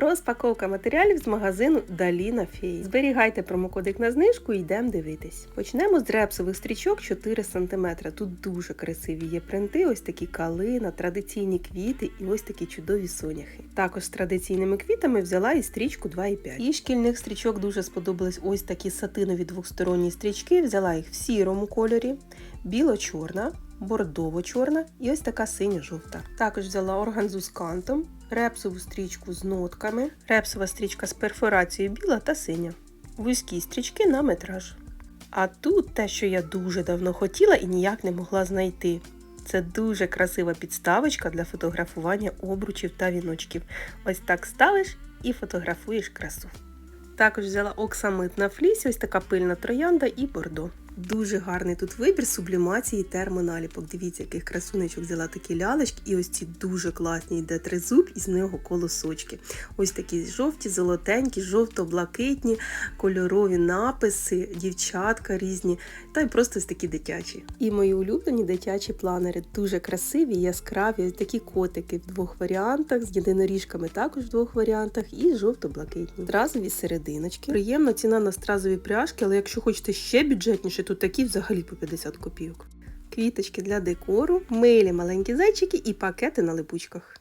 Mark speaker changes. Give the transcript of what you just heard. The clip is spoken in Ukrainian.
Speaker 1: Розпаковка матеріалів з магазину Даліна Фей. Зберігайте промокодик на знижку і йдемо дивитись. Почнемо з репсових стрічок 4 см. Тут дуже красиві є принти, ось такі калина, традиційні квіти і ось такі чудові соняхи. Також з традиційними квітами взяла і стрічку 2,5. І шкільних стрічок дуже сподобались ось такі сатинові двохсторонні стрічки. Взяла їх в сірому кольорі, біло-чорна, бордово-чорна і ось така синьо-жовта. Також взяла органзу з кантом, репсову стрічку з нотками, репсова стрічка з перфорацією біла та синя, вузькі стрічки на метраж. А тут те, що я дуже давно хотіла і ніяк не могла знайти. Це дуже красива підставочка для фотографування обручів та віночків. Ось так ставиш і фотографуєш красу. Також взяла оксамит на флісі, ось така пильна троянда і бордо. Дуже гарний тут вибір сублімації термоналіпок. Дивіться, яких красунечок взяла такі лялечки, і ось ці дуже класні йде тризуб, і з нього колосочки. Ось такі жовті, золотенькі, жовто-блакитні, кольорові написи, дівчатка різні, та й просто ось такі дитячі. І мої улюблені дитячі планери дуже красиві, яскраві, ось такі котики в двох варіантах, з єдиноріжками також в двох варіантах, і жовто-блакитні. Стразові серединочки. Приємна ціна на стразові пряжки, але якщо хочете ще бюджетніше, то такі взагалі по 50 копійок. Квіточки для декору, милі маленькі зайчики і пакети на липучках.